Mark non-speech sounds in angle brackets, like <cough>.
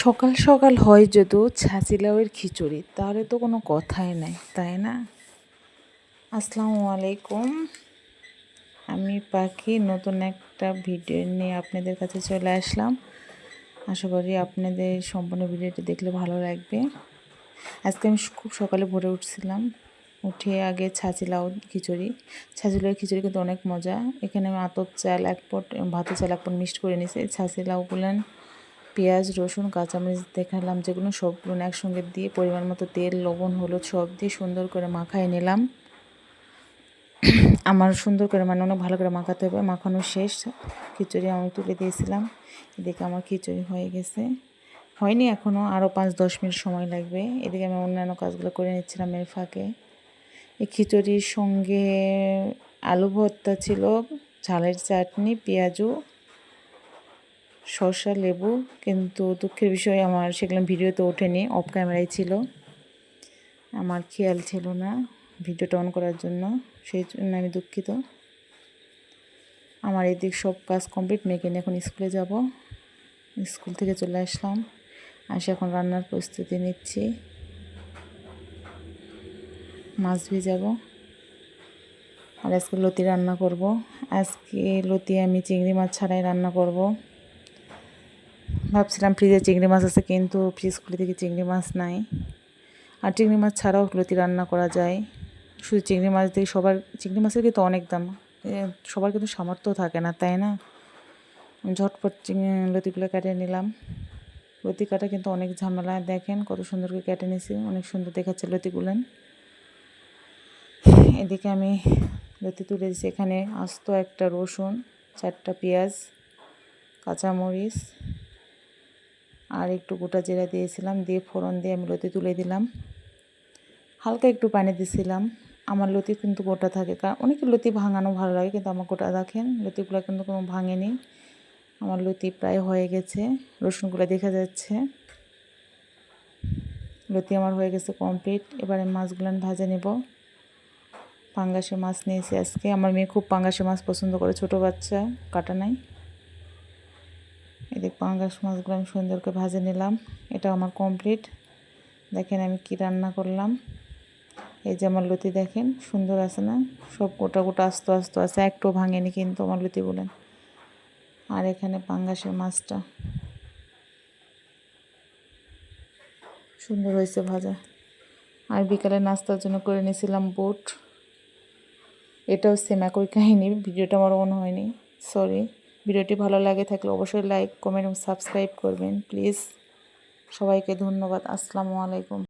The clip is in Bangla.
সকাল সকাল হয় যদি ছাঁচি লাউয়ের খিচুড়ি, তাহলে তো কোনো কথাই নাই, তাই না? আসসালামু আলাইকুম। আমি পাখি, নতুন একটা ভিডিও নিয়ে আপনাদের কাছে চলে আসলাম। আশা করি আপনাদের সম্পূর্ণ ভিডিওটি দেখলে ভালো লাগবে। আজকে আমি খুব সকালে ভরে উঠছিলাম, উঠে আগে লাউ খিচুড়ি। ছাঁচি লাউ খিচুড়ি কিন্তু অনেক মজা। এখানে আমি আতপ চাল এক পট, ভাতের চাল এক পট মিক্সড করে নিয়েছি। ছাঁচি লাউগুলেন পেঁয়াজ, রসুন, কাঁচামরিচ দেখালাম, যেগুলো সবগুলো একসঙ্গে দিয়ে পরিমাণ মতো তেল, লবণ, হলুদ সব দিয়ে সুন্দর করে মাখাই নিলাম। <clears throat> আমার সুন্দর করে মানে অনেক ভালো করে মাখাতে হবে। মাখানো শেষ। খিচুড়ি আমি তুলে দিয়েছিলাম। এদিকে আমার খিচুড়ি হয়ে গেছে। হয়নি এখনও আরও পাঁচ দশ মিনিট সময় লাগবে। এদিকে আমি অন্যান্য কাজগুলো করে নিচ্ছিলাম এর ফাঁকে। এই খিচুড়ির সঙ্গে আলু ভর্তা ছিল, ঝালের চাটনি, পেঁয়াজু শসা লেবু, কিন্তু দুঃখের বিষয় আমার সেগুলো ভিডিওতে ওঠেনি অফ ক্যামেরাই ছিল। আমার খেয়াল ছিল না ভিডিওটা অন করার জন্য, সেই জন্য আমি দুঃখিত। আমার এদিক সব কাজ কমপ্লিট মেয়েকে নিয়ে এখন স্কুলে যাব। স্কুল থেকে চলে আসলাম, আসে এখন রান্নার প্রস্তুতি নিচ্ছি। মাছ ভেজাবো। আর আজকে লতি রান্না করব। আজকে লতি আমি চিংড়ি মাছ ছাড়াই রান্না করব। ভাবছিলাম ফ্রিজে চিংড়ি মাছ আছে, কিন্তু ফ্রিজ খুলে থেকে চিংড়ি মাছ নাই। আর চিংড়ি মাছ ছাড়াও লতি রান্না করা যায়। শুধু চিংড়ি মাছ দিয়ে সবার, চিংড়ি মাছের কিন্তু অনেক দাম। সবার কিন্তু সামর্থ্য থাকে না, তাই না? ঝটপট লতিগুলো কেটে নিলাম। লতি কাটা কিন্তু অনেক ঝামেলা। দেখেন কত সুন্দর করে কেটে নিয়েছি অনেক সুন্দর দেখাচ্ছে লতিগুলেন এদিকে আমি লতি তুলে দিচ্ছি এখানে আস্ত একটা রসুন, চারটা পেঁয়াজ, কাঁচামরিচ আর একটু গোটা জিরা দিয়েছিলাম, দিয়ে ফোড়ন দিয়ে আমি লতি তুলে দিলাম। হালকা একটু পানি দিয়েছিলাম আমার লতি কিন্তু গোটা থাকে, কারণ অনেকে লতি ভাঙানো ভালো লাগে, কিন্তু আমার গোটা দেখেন, লতিগুলো কিন্তু কোনো ভাঙেনি। আমার লতি প্রায় হয়ে গেছে, রসুনগুলো দেখা যাচ্ছে। লতি আমার হয়ে গেছে কমপ্লিট। এবারে মাছগুলো ভাজে নেব। পাঙ্গাসে মাছ নিয়েছি আজকে। আমার মেয়ে খুব পাঙ্গাসে মাছ পছন্দ করে, ছোট বাচ্চা, কাটা নাই। এদিক পাঙ্গাস মাছগুলো আমি সুন্দর করে ভাজে নিলাম। এটা আমার কমপ্লিট দেখেন আমি কি রান্না করলাম। এই যে আমার লতি দেখেন, সুন্দর আছে না? সব গোটা গোটা আস্ত আস্ত আছে একটু ভাঙেনি কিন্তু আমার লতি বলেন। আর এখানে পাঙ্গাসের মাছটা। সুন্দর হয়েছে ভাজা। আর বিকালে নাস্তার জন্য করে নিয়েছিলাম বুট। এটাও সেম একই কাহিনী, ভিডিওটা আমার মনে হয়নি। সরি ভিডিওটি ভালো লাগে থাকলে অবশ্যই লাইক কমেন্ট এবং সাবস্ক্রাইব করবেন। প্লিজ সবাইকে ধন্যবাদ। আসসালামু আলাইকুম।